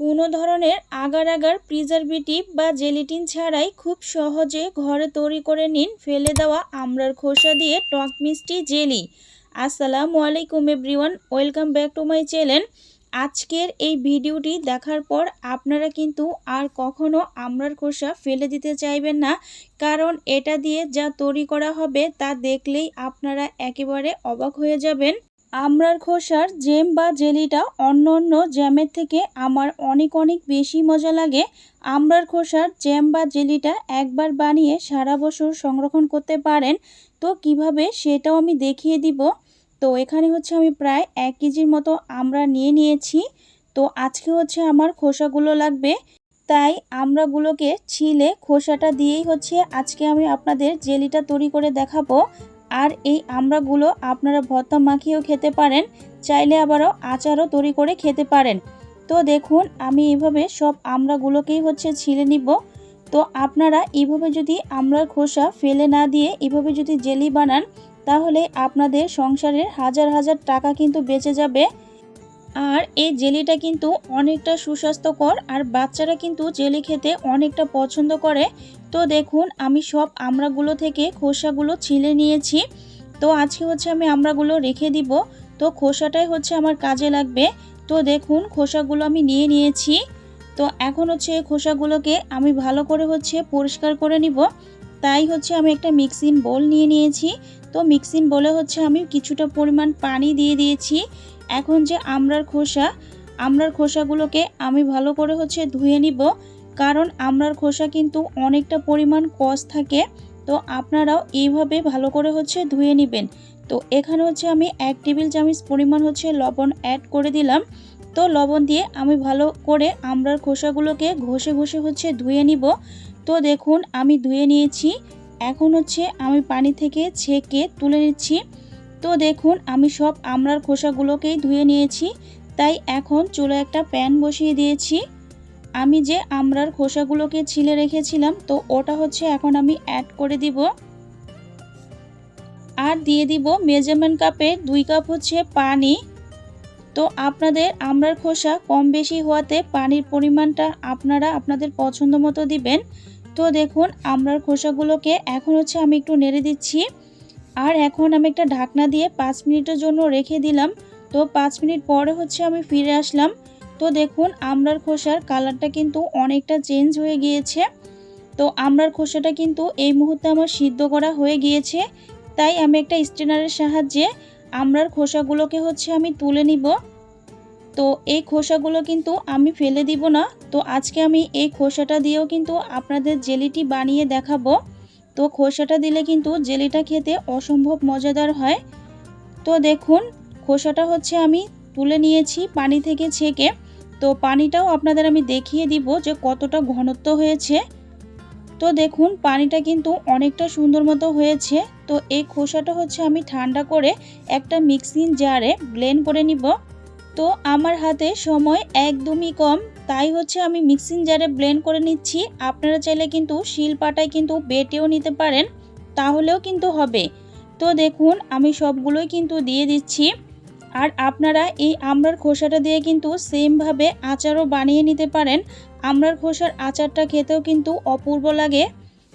কোনো ধরনের agar agar preservative বা জেলিটিন ছাড়াই খুব সহজে ঘরে তৈরি করে নিন ফেলে দেওয়া আমড়ার খোসা দিয়ে টক মিষ্টি জেলি। আসসালামু আলাইকুম everyone, welcome back to my channel. আজকের এই ভিডিওটি দেখার পর আপনারা কিন্তু আর কখনো আমড়ার খোসা ফেলে দিতে চাইবেন না, কারণ এটা দিয়ে যা তৈরি করা হবে তা দেখলেই আপনারা একেবারে অবাক হয়ে যাবেন। আমড়ার খোসার জেম বা জেলিটা অন্য অন্য জ্যামের থেকে আমার অনেক অনেক বেশি মজা লাগে। আমড়ার খোসার জ্যাম বা জেলিটা একবার বানিয়ে সারা বছর সংরক্ষণ করতে পারেন। তো কীভাবে সেটাও আমি দেখিয়ে দিব। তো এখানে হচ্ছে আমি প্রায় এক কেজির মতো আমরা নিয়ে নিয়েছি। তো আজকে হচ্ছে আমার খোসাগুলো লাগবে। তাই আমরাগুলোকে ছিলে খোসাটা দিয়েই হচ্ছে আজকে আমি আপনাদের জেলিটা তৈরি করে দেখাবো। আর এই আমড়াগুলো আপনারা ভর্তা মাখিয়েও খেতে পারেন, চাইলে আবারও আচারও তৈরি করে খেতে পারেন। তো দেখুন, আমি এইভাবে সব আমড়াগুলোকেই হচ্ছে ছিলে নিব। তো আপনারা এইভাবে যদি আমড়ার খোসা ফেলে না দিয়ে এভাবে যদি জেলি বানান, তাহলে আপনাদের সংসারের হাজার হাজার টাকা কিন্তু বেঁচে যাবে। আর এই জেলিটা কিন্তু অনেকটা সুস্বাস্থ্যকর আর বাচ্চারা কিন্তু জেলি খেতে অনেকটা পছন্দ করে। তো দেখুন, আমি সব আমড়াগুলো থেকে খোসাগুলো ছিলে নিয়েছি। তো আজকে হচ্ছে আমি আমড়াগুলো রেখে দিব। তো খোসাটাই হচ্ছে আমার কাজে লাগবে। তো দেখুন, খোসাগুলো আমি নিয়ে নিয়েছি। তো এখন হচ্ছে খোসাগুলোকে আমি ভালো করে হচ্ছে পরিষ্কার করে নিব। তাই হচ্ছে আমি একটা মিক্সিং বোল নিয়ে নিয়েছি। তো মিক্সিং বলে হচ্ছে আমি কিছুটা পরিমাণ পানি দিয়ে দিয়েছি। এখন যে আমড়ার খোসা আমড়ার খোসাগুলোকে আমি ভালো করে হচ্ছে ধুয়ে নিব। কারণ আমড়ার খোসা কিন্তু অনেকটা পরিমাণ কষ থাকে। তো আপনারাও এইভাবে ভালো করে হচ্ছে ধুয়ে নেবেন। তো এখানে হচ্ছে আমি এক টেবিল চামচ পরিমাণ হচ্ছে লবণ অ্যাড করে দিলাম। তো লবণ দিয়ে আমি ভালো করে আমড়ার খোসাগুলোকে ঘষে ঘষে হচ্ছে ধুয়ে নিব। তো দেখুন, আমি ধুয়ে নিয়েছি। এখন হচ্ছে আমি পানি থেকে ছেঁকে তুলে নিচ্ছি। তো দেখুন, আমি সব আমড়ার খোসাগুলোকেই ধুয়ে নিয়েছি। তাই এখন চুলো একটা প্যান বসিয়ে দিয়েছি। আমি যে আমড়ার খোসাগুলোকে ছিলে রেখেছিলাম, তো ওটা হচ্ছে এখন আমি অ্যাড করে দিব। আর দিয়ে দিব মেজারমেন্ট কাপে দুই কাপ হচ্ছে পানি। তো আপনাদের আমড়ার খোসা কম বেশি হওয়াতে পানির পরিমাণটা আপনারা আপনাদের পছন্দ মতো দিবেন। তো দেখুন আমড়ার খোসাগুলোকে এখন হচ্ছে আমি একটু নেড়ে দিচ্ছি। আর এখন আমি একটা ঢাকনা দিয়ে পাঁচ মিনিটের জন্য রেখে দিলাম। তো পাঁচ মিনিট পরে হচ্ছে আমি ফিরে আসলাম। তো দেখুন আমড়ার খোসার কালারটা কিন্তু অনেকটা চেঞ্জ হয়ে গিয়েছে। তো আমড়ার খোসাটা কিন্তু এই মুহূর্তে আমার সিদ্ধ করা হয়ে গিয়েছে। তাই আমি একটা স্ট্রেনারের সাহায্যে আমড়ার খোসাগুলোকে হচ্ছে আমি তুলে নিব। তো এই খোসাগুলো কিন্তু আমি ফেলে দিব না। তো আজকে আমি এই খোসাটা দিয়েও কিন্তু আপনাদের জেলিটি বানিয়ে দেখাবো। তো খোসাটা দিলে কিন্তু জেলিটা খেতে অসম্ভব মজাদার হয়। তো দেখুন, খোসাটা হচ্ছে আমি তুলে নিয়েছি পানি থেকে ছেঁকে। তো পানিটাও আপনাদের আমি দেখিয়ে দিব যে কতটা ঘনত্ব হয়েছে। তো দেখুন, পানিটা কিন্তু অনেকটা সুন্দর মতো হয়েছে। তো এই খোসাটা হচ্ছে আমি ঠান্ডা করে একটা মিক্সিং জারে ব্লেন্ড করে নিব। তো আমার হাতে সময় একদমই কম, তাই হচ্ছে আমি মিক্সিং জারে ব্লেন্ড করে নিচ্ছি। আপনারা চাইলে কিন্তু শিল পাটায় কিন্তু বেটেও নিতে পারেন, তাহলেও কিন্তু হবে। তো দেখুন, আমি সবগুলোই কিন্তু দিয়ে দিচ্ছি। আর আপনারা এই আমড়ার খোসাটা দিয়ে কিন্তু সেমভাবে আচারও বানিয়ে নিতে পারেন। আমড়ার খোসার আচারটা খেতেও কিন্তু অপূর্ব লাগে।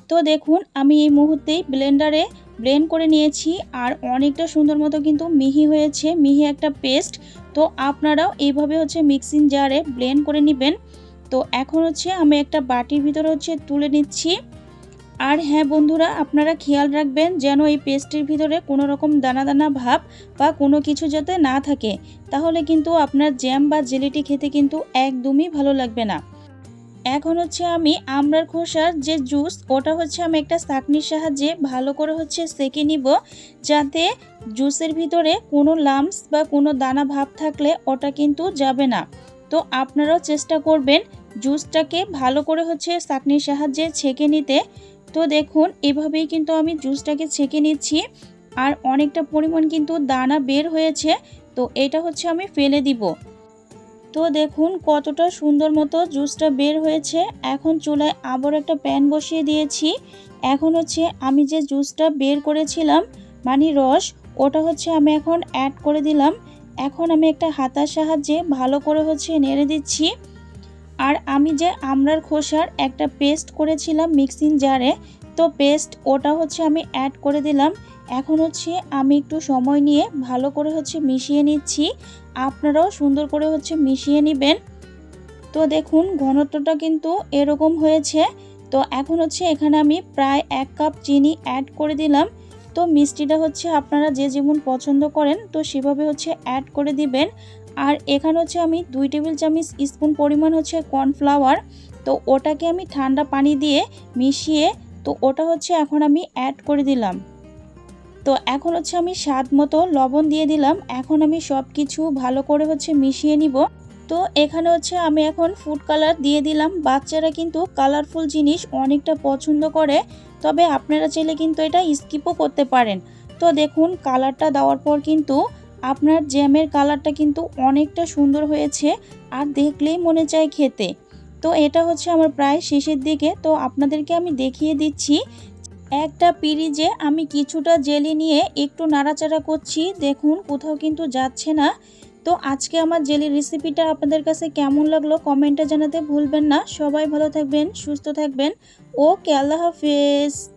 তো দেখুন, আমি এই মুহূর্তেই ব্লেন্ডারে ব্লেন্ড করে নিয়েছি। আর অনেকটা সুন্দর মতো কিন্তু মিহি হয়েছে, মিহি একটা পেস্ট তো আপনারাও এইভাবে হচ্ছে মিক্সিং জারে ব্লেন্ড করে নেবেন। তো এখন হচ্ছে আমি একটা বাটির ভিতরে হচ্ছে তুলে নিচ্ছি। আর হ্যাঁ বন্ধুরা, আপনারা খেয়াল রাখবেন যেন এই পেস্টের ভিতরে কোনো রকম দানা দানা ভাব বা কোনো কিছু যাতে না থাকে। তাহলে কিন্তু আপনার জ্যাম বা জেলিটি খেতে কিন্তু একদমই ভালো লাগবে না। এখন হচ্ছে আমি আমড়ার খোসার যে জুস, ওটা হচ্ছে আমি একটা চাকনির সাহায্যে ভালো করে হচ্ছে সেকে নিব, যাতে জুসের ভিতরে কোনো লামস বা কোনো দানা ভাব থাকলে ওটা কিন্তু যাবে না। তো আপনারাও চেষ্টা করবেন জুসটাকে ভালো করে হচ্ছে চাকনির সাহায্যে ছেঁকে নিতে। তো দেখুন, এভাবেই কিন্তু আমি জুসটাকে ছেঁকে নিচ্ছি। আর অনেকটা পরিমাণ কিন্তু দানা বের হয়েছে, তো এটা হচ্ছে আমি ফেলে দিব। তো দেখুন কতটা সুন্দর মতো জুসটা বের হয়েছে। এখন চুলায় আবার একটা প্যান বসিয়ে দিয়েছি। এখন হচ্ছে আমি যে জুসটা বের করেছিলাম মানে রস, ওটা হচ্ছে আমি এখন অ্যাড করে দিলাম। এখন আমি একটা হাতার সাহায্যে ভালো করে হচ্ছে নেড়ে দিচ্ছি। আর আমি যে আমড়ার খোসার একটা পেস্ট করেছিলাম মিক্সিং জারে তো পেস্ট ওটা হচ্ছে আমি অ্যাড করে দিলাম। এখন হচ্ছে আমি একটু সময় নিয়ে ভালো করে হচ্ছে মিশিয়ে নিচ্ছি। আপনারাও সুন্দর করে হচ্ছে মিশিয়ে নেবেন। তো দেখুন, ঘনত্বটা কিন্তু এরকম হয়েছে। তো এখন হচ্ছে এখানে আমি প্রায় এক কাপ চিনি অ্যাড করে দিলাম। তো মিষ্টিটা হচ্ছে আপনারা যে যেমন পছন্দ করেন, তো সেভাবে হচ্ছে অ্যাড করে দিবেন। আর এখানে হচ্ছে আমি দুই টেবিল চামচ স্পুন পরিমাণ হচ্ছে কর্নফ্লাওয়ার। তো ওটাকে আমি ঠান্ডা পানি দিয়ে মিশিয়ে, তো ওটা হচ্ছে এখন আমি অ্যাড করে দিলাম। তো এখন হচ্ছে আমি স্বাদ মতো লবণ দিয়ে দিলাম। এখন আমি সব কিছু ভালো করে হচ্ছে মিশিয়ে নিব। তো এখানে হচ্ছে আমি এখন ফুড কালার দিয়ে দিলাম। বাচ্চারা কিন্তু কালারফুল জিনিস অনেকটা পছন্দ করে, তবে আপনারা চাইলে কিন্তু এটা স্কিপও করতে পারেন। তো দেখুন কালারটা দেওয়ার পর কিন্তু আপনার জ্যামের কালারটা কিন্তু অনেকটা সুন্দর হয়েছে আর দেখলেই মনে চায় খেতে। তো এটা হচ্ছে আমার প্রায় শেষের দিকে। তো আপনাদেরকে আমি দেখিয়ে দিচ্ছি একটা পিরিজে আমি কিছুটা জেলি নিয়ে একটু নাড়াচাড়া করছি, দেখুন কোথাও কিন্তু যাচ্ছে না। তো আজকে আমার জেলি রেসিপিটা আপনাদের কাছে কেমন লাগল কমেন্টে জানাতে ভুলবেন না। সবাই ভালো থাকবেন, সুস্থ থাকবেন। ওকে, আল্লাহ হাফেজ।